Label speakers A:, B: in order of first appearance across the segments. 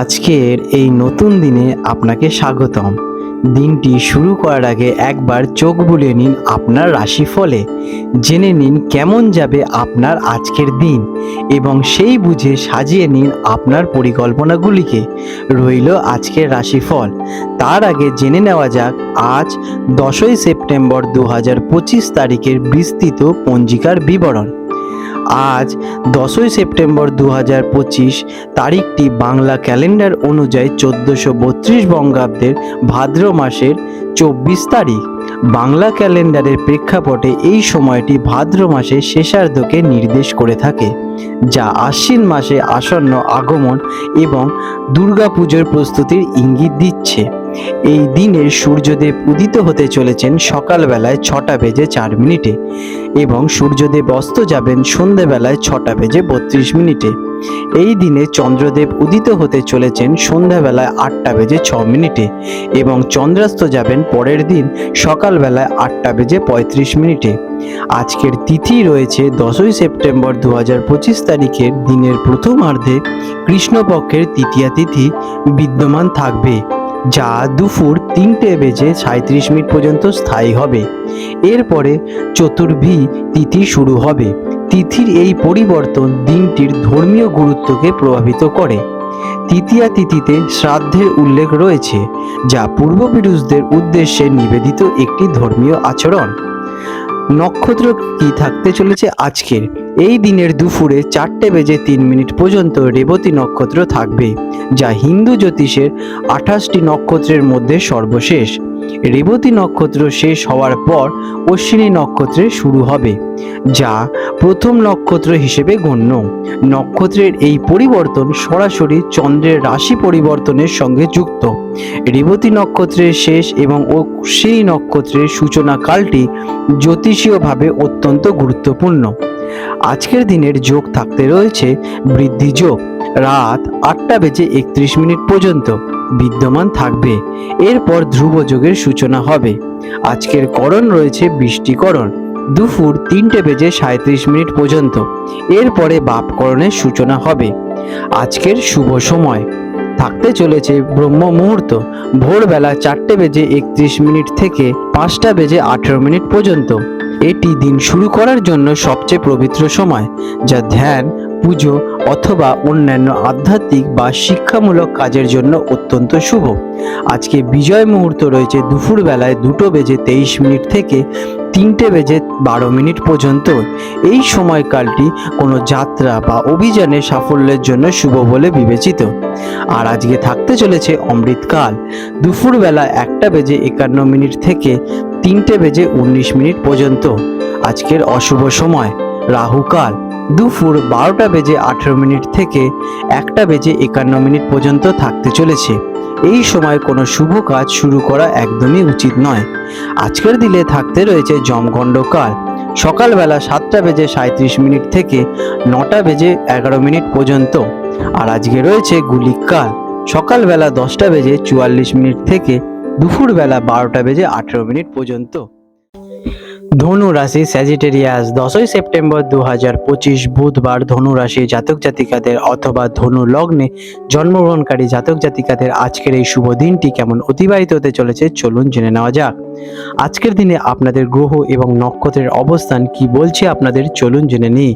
A: আজকের এই নতুন দিনে আপনাকে স্বাগতম। দিনটি শুরু করার আগে একবার চোখ বুলিয়ে নিন আপনার রাশিফলে। জেনে নিন কেমন যাবে আপনার আজকের দিন এবং সেই বুঝে সাজিয়ে নিন আপনার পরিকল্পনাগুলিকে। রইল আজকের রাশিফল। তার আগে জেনে নেওয়া যাক, আজ দশই সেপ্টেম্বর দু হাজার পঁচিশ তারিখের বিস্তৃত পঞ্জিকার বিবরণ। আজ দশই সেপ্টেম্বর দু হাজার পঁচিশ তারিখটি বাংলা ক্যালেন্ডার অনুযায়ী চোদ্দোশো বত্রিশ বঙ্গাব্দের ভাদ্র মাসের চব্বিশ তারিখ। বাংলা ক্যালেন্ডারের প্রেক্ষাপটে এই সময়টি ভাদ্র মাসের শেষার্ধকে নির্দেশ করে থাকে, যা আশ্বিন মাসে আসন্ন আগমন এবং দুর্গাপুজোর প্রস্তুতির ইঙ্গিত দিচ্ছে। এই দিনে সূর্যদেব উদিত হতে চলেছেন সকালবেলায় ছটা বেজে চার মিনিটে এবং সূর্যদেব অস্ত যাবেন সন্ধেবেলায় ছটা বেজে বত্রিশ মিনিটে। এই দিনে চন্দ্রদেব উদিত হতে চলেছেন সন্ধ্যাবেলায় আটটা বেজে ছ মিনিটে এবং চন্দ্রাস্ত যাবেন পরের দিন সকালবেলায় আটটা বেজে পঁয়ত্রিশ মিনিটে। আজকের তিথি রয়েছে দশই সেপ্টেম্বর দু হাজার পঁচিশ তারিখের দিনের প্রথমার্ধে কৃষ্ণপক্ষের তৃতীয়া তিথি বিদ্যমান থাকবে, যা দুপুর তিনটে বেজে সাঁত্রিশ মিনিট পর্যন্ত স্থায়ী হবে। এরপরে চতুর্ভী তিথি শুরু হবে। তিথির এই পরিবর্তন দিনটির ধর্মীয় গুরুত্বকে প্রভাবিত করে। তৃতীয়া তিথিতে শ্রাদ্ধের উল্লেখ রয়েছে, যা পূর্বপুরুষদের উদ্দেশ্যে নিবেদিত একটি ধর্মীয় আচরণ। নক্ষত্র কি থাকতে চলেছে আজকের? এই দিনের দুপুরে চারটে বেজে তিন মিনিট পর্যন্ত রেবতী নক্ষত্র থাকবে, যা হিন্দু জ্যোতিষের আঠাশটি নক্ষত্রের মধ্যে সর্বশেষ। রেবতী নক্ষত্র শেষ হওয়ার পর অশ্বিনী নক্ষত্রের শুরু হবে, যা প্রথম নক্ষত্র হিসেবে গণ্য। নক্ষত্রের এই পরিবর্তন সরাসরি চন্দ্রের রাশি পরিবর্তনের সঙ্গে যুক্ত। রেবতী নক্ষত্রের শেষ এবং অশ্বিনী নক্ষত্রের সূচনা কালটি জ্যোতিষীয়ভাবে অত্যন্ত গুরুত্বপূর্ণ। আজকের দিনের যোগ থাকতে রয়েছে বৃদ্ধি যোগ। রাত আটটা বেজে একত্রিশ মিনিট পর্যন্ত বিদ্যমান থাকবে। এরপর ধ্রুব যোগের সূচনা হবে। আজকের করণ রয়েছে বৃষ্টিকরণ। দুপুর তিনটে বেজে সাঁত্রিশ মিনিট পর্যন্ত এরপরে বাপকরণের সূচনা হবে। আজকের শুভ সময়। থাকতে চলেছে ব্রহ্ম মুহূর্ত। ভোরবেলা চারটে বেজে একত্রিশ মিনিট থেকে পাঁচটা বেজে আঠেরো মিনিট পর্যন্ত এটি দিন শুরু করার জন্য সবচেয়ে পবিত্র সময়, যা ধ্যান, পুজো অথবা অন্যান্য আধ্যাত্মিক বা শিক্ষামূলক কাজের জন্য অত্যন্ত শুভ। আজকে বিজয় মুহূর্ত রয়েছে দুপুর বেলায় দুটো বেজে তেইশ মিনিট থেকে তিনটে বেজে বারো মিনিট পর্যন্ত। এই সময়কালটি কোনো যাত্রা বা অভিযানে সাফল্যের জন্য শুভ বলে বিবেচিত। আর আজকে থাকতে চলেছে অমৃতকাল। দুপুরবেলা একটা বেজে একান্ন মিনিট থেকে তিনটে বেজে উনিশ মিনিট পর্যন্ত। আজকের অশুভ সময়। রাহুকাল। দুপুর বারোটা বেজে আঠেরো মিনিট থেকে একটা বেজে একান্ন মিনিট পর্যন্ত থাকতে চলেছে। এই সময় কোনো শুভ কাজ শুরু করা একদমই উচিত নয়। আজকের দিনে থাকতে রয়েছে জমগণ্ডকাল সকালবেলা সাতটা বেজে সাঁত্রিশ মিনিট থেকে নটা বেজে এগারো মিনিট পর্যন্ত। আর আজকে রয়েছে গুলিকাল সকালবেলা দশটা বেজে চুয়াল্লিশ মিনিট থেকে দুপুরবেলা বারোটা বেজে আঠেরো মিনিট পর্যন্ত। ধনু রাশি স্যাজিটেরিয়াস দশই সেপ্টেম্বর দু হাজার পঁচিশ বুধবার ধনু রাশি জাতক জাতিকাদের অথবা ধনু লগ্নে জন্মগ্রহণকারী জাতক জাতিকাদের আজকের এই শুভ দিনটি কেমন অতিবাহিত হতে চলেছে চলুন জেনে নেওয়া যাক। আজকের দিনে আপনাদের গ্রহ এবং নক্ষত্রের অবস্থান কি বলছে আপনাদের চলুন জেনে নিই।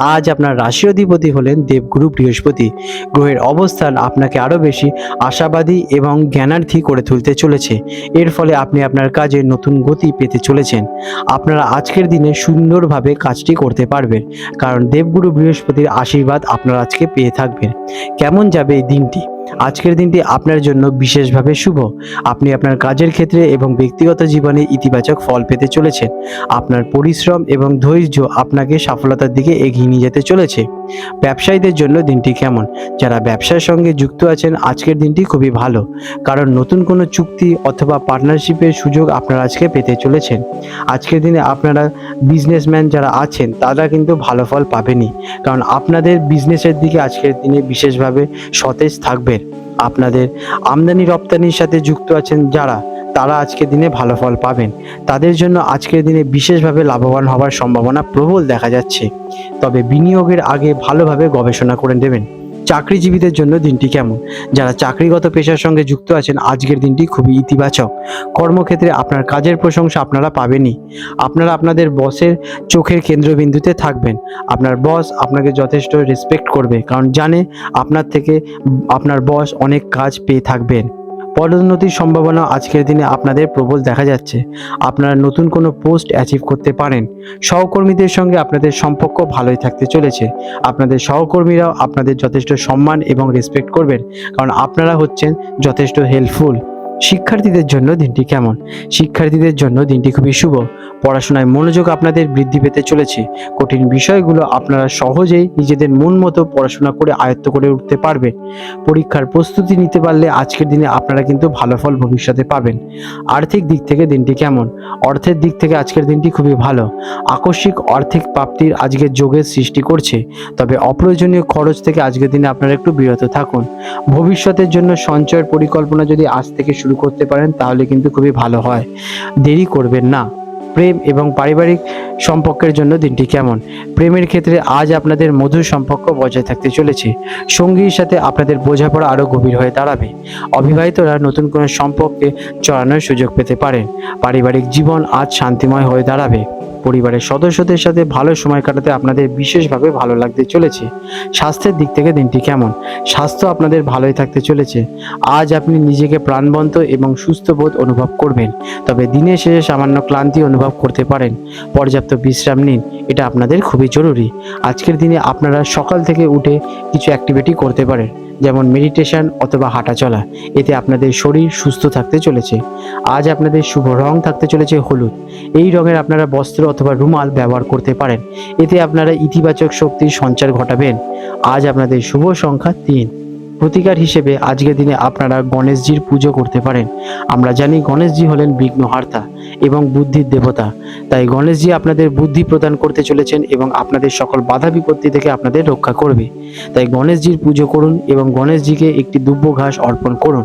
A: আজ আপনার রাশি অধিপতি হলেন দেবগুরু বৃহস্পতি। গ্রহের অবস্থান আপনাকে আরও বেশি আশাবাদী এবং জ্ঞানার্থী করে তুলতে চলেছে। এর ফলে আপনি আপনার কাজে নতুন গতি পেতে চলেছেন। আপনারা আজকের দিনে সুন্দরভাবে কাজটি করতে পারবেন। কারণ দেবগুরু বৃহস্পতির আশীর্বাদ আপনারা আজকে পেয়ে থাকবেন। কেমন যাবে এই দিনটি? আজকের দিনটি আপনার জন্য বিশেষভাবে শুভ। আপনি আপনার কাজের ক্ষেত্রে এবং ব্যক্তিগত জীবনে ইতিবাচক ফল পেতে চলেছেন। আপনার পরিশ্রম এবং ধৈর্য আপনাকে সফলতার দিকে এগিয়ে নিয়ে যেতে চলেছে। ব্যবসায়ীদের জন্য দিনটি কেমন? যারা ব্যবসার সঙ্গে যুক্ত আছেন, আজকের দিনটি খুবই ভালো। কারণ নতুন কোনো চুক্তি অথবা পার্টনারশিপের সুযোগ আপনারা আজকে পেতে চলেছেন। আজকের দিনে আপনারা বিজনেসম্যান যারা আছেন, তারা কিন্তু ভালো ফল পাবেনই। কারণ আপনাদের বিজনেসের দিকে আজকের দিনে বিশেষভাবে সতেজ থাকবেন। আপনাদের আমদানি রপ্তানির সাথে যুক্ত আছেন যারা তারা আজকের দিনে ভালো ফল পাবেন। তাদের জন্য আজকের দিনে বিশেষভাবে লাভবান হওয়ার সম্ভাবনা প্রবল দেখা যাচ্ছে। তবে বিনিয়োগের আগে ভালোভাবে গবেষণা করে দেবেন চাকরিজীবীদের জন্য দিনটি কেমন? যারা চাকরিগত পেশার সঙ্গে যুক্ত আছেন, আজকের দিনটি খুবই ইতিবাচক। কর্মক্ষেত্রে আপনার কাজের প্রশংসা আপনারা পাবেনই। আপনারা আপনাদের বসের চোখের কেন্দ্রবিন্দুতে থাকবেন। আপনার বস আপনাকে যথেষ্ট রেসপেক্ট করবে, কারণ জানে আপনার থেকে, আপনার বস অনেক কাজ পেয়ে থাকবেন। পদোন্নতির সম্ভাবনা আজকের দিনে আপনাদের প্রবল দেখা যাচ্ছে। আপনারা নতুন কোনো পোস্ট অ্যাচিভ করতে পারেন। সহকর্মীদের সঙ্গে আপনাদের সম্পর্ক ভালোই থাকতে চলেছে। আপনাদের সহকর্মীরাও আপনাদের যথেষ্ট সম্মান এবং রেসপেক্ট করবেন। কারণ আপনারা হচ্ছেন যথেষ্ট হেল্পফুল শিক্ষার্থীদের জন্য দিনটি কেমন? শিক্ষার্থীদের জন্য দিনটি খুবই শুভ। পড়াশোনায় মনোযোগ আপনাদের বৃদ্ধি পেতে চলেছে। কঠিন বিষয়গুলো আপনারা সহজেই নিজেদের মন মতো পড়াশোনা করে আয়ত্ত করে উঠতে পারবেন পরীক্ষার প্রস্তুতি নিতে পারলে আজকের দিনে আপনারা কিন্তু ভালো ফল ভবিষ্যতে পাবেন। আর্থিক দিক থেকে দিনটি কেমন? অর্থের দিক থেকে আজকের দিনটি খুবই ভালো। আকস্মিক আর্থিক প্রাপ্তির আজকের যোগের সৃষ্টি করছে। তবে অপ্রয়োজনীয় খরচ থেকে আজকের দিনে আপনারা একটু বিরত থাকুন। ভবিষ্যতের জন্য সঞ্চয়ের পরিকল্পনা যদি আজ থেকে শুরু করতে পারেন, তাহলে কিন্তু খুবই ভালো হয়। দেরি করবেন না। প্রেম এবং পারিবারিক সম্পর্কের জন্য দিনটি কেমন? প্রেমের ক্ষেত্রে আজ আপনাদের মধুর সম্পর্ক বজায় থাকতে চলেছে। সঙ্গীর সাথে আপনাদের বোঝাপড়া আরও গভীর হয়ে দাঁড়াবে। অবিবাহিতরা নতুন কোনো সম্পর্কে চড়ানোর সুযোগ পেতে পারেন। পারিবারিক জীবন আজ শান্তিময় হয়ে দাঁড়াবে। পরিবারের সদস্যদের সাথে ভালো সময় কাটাতে আপনাদের বিশেষভাবে ভালো লাগতে চলেছে। স্বাস্থ্যের দিক থেকে দিনটি কেমন? স্বাস্থ্য আপনাদের ভালোই থাকতে চলেছে। আজ আপনি নিজেকে প্রাণবন্ত এবং সুস্থ বোধ অনুভব করবেন। তবে দিনের শেষে সামান্য ক্লান্তি অনুভব করতে পারেন। পর্যাপ্ত বিশ্রাম নিন, এটা আপনাদের খুবই জরুরি। আজকের দিনে আপনারা সকাল থেকে উঠে কিছু অ্যাক্টিভিটি করতে পারেন। যেমন মেডিটেশন অথবা হাঁটা চলা, এতে আপনাদের শরীর সুস্থ থাকতে চলেছে। আজ আপনাদের শুভ রং থাকতে চলেছে হলুদ। এই রঙের আপনারা বস্ত্র অথবা রুমাল ব্যবহার করতে পারেন। এতে আপনারা ইতিবাচক শক্তির সঞ্চার ঘটাবেন। আজ আপনাদের শুভ সংখ্যা তিন। প্রতিকার হিসেবে আজকের দিনে আপনারা গণেশজির পুজো করতে পারেন। আমরা জানি গণেশজি হলেন বিঘ্নহার্তা এবং বুদ্ধির দেবতা। তাই গণেশজি আপনাদের বুদ্ধি প্রদান করতে চলেছেন এবং আপনাদের সকল বাধা বিপত্তি থেকে আপনাদের রক্ষা করবে। তাই গণেশজির পুজো করুন এবং গণেশজিকে একটি দুব্য ঘাস অর্পণ করুন।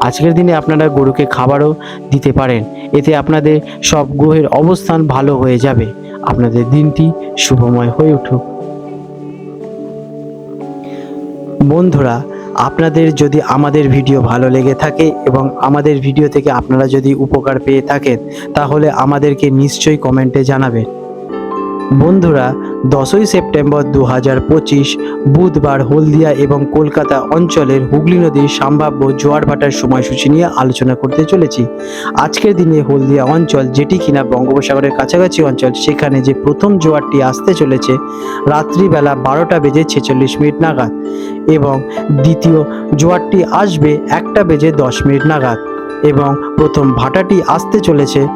A: আজকের দিনে আপনারা গরুকে খাবারও দিতে পারেন। এতে আপনাদের সব গ্রহের অবস্থান ভালো হয়ে যাবে। আপনাদের দিনটি শুভময় হয়ে উঠুক। বন্ধুরা আপনাদের যদি আমাদের ভিডিও ভালো লেগে থাকে এবং আমাদের ভিডিও থেকে আপনারা যদি উপকার পেয়ে থাকেন, তাহলে আমাদেরকে নিশ্চয়ই কমেন্টে জানাবেন। বন্ধুরা, দশই সেপ্টেম্বর দু হাজার পঁচিশ বুধবার হলদিয়া এবং কলকাতা অঞ্চলের হুগলি নদীর সম্ভাব্য জোয়ার ভাটার সময়সূচি নিয়ে আলোচনা করতে চলেছি। আজকের দিনে হলদিয়া অঞ্চল যেটি কিনা বঙ্গোপসাগরের কাছাকাছি অঞ্চল, সেখানে যে প্রথম জোয়ারটি আসতে চলেছে, রাত্রিবেলা বারোটা বেজে ছেচল্লিশ মিনিট নাগাদ এবং দ্বিতীয় জোয়ারটি আসবে একটা বেজে দশ মিনিট নাগাদ। এবং প্রথম ভাটাটি আসতে চলেছে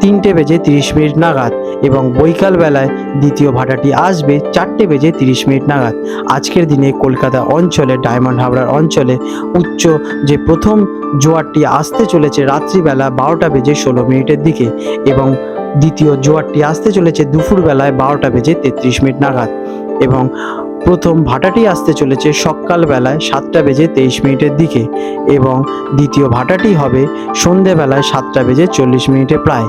A: তিনটে বেজে তিরিশ মিনিট নাগাদ এবং বৈকাল বেলায় দ্বিতীয় ভাটাটি আসবে চারটে বেজে তিরিশ মিনিট নাগাদ। আজকের দিনে কলকাতা অঞ্চলে, ডায়মন্ড হাবড়ার অঞ্চলে উচ্চ যে প্রথম জোয়ারটি আসতে চলেছে রাত্রিবেলা বারোটা বেজে ষোলো মিনিটের দিকে এবং দ্বিতীয় জোয়ারটি আসতে চলেছে দুপুরবেলায় বারোটা বেজে তেত্রিশ মিনিট নাগাদ এবং প্রথম ভাটাটি আসতে চলেছে সকালবেলায় সাতটা বেজে তেইশ মিনিটের দিকে এবং দ্বিতীয় ভাটাটি হবে সন্ধেবেলায় সাতটা বেজে চল্লিশ মিনিটে প্রায়।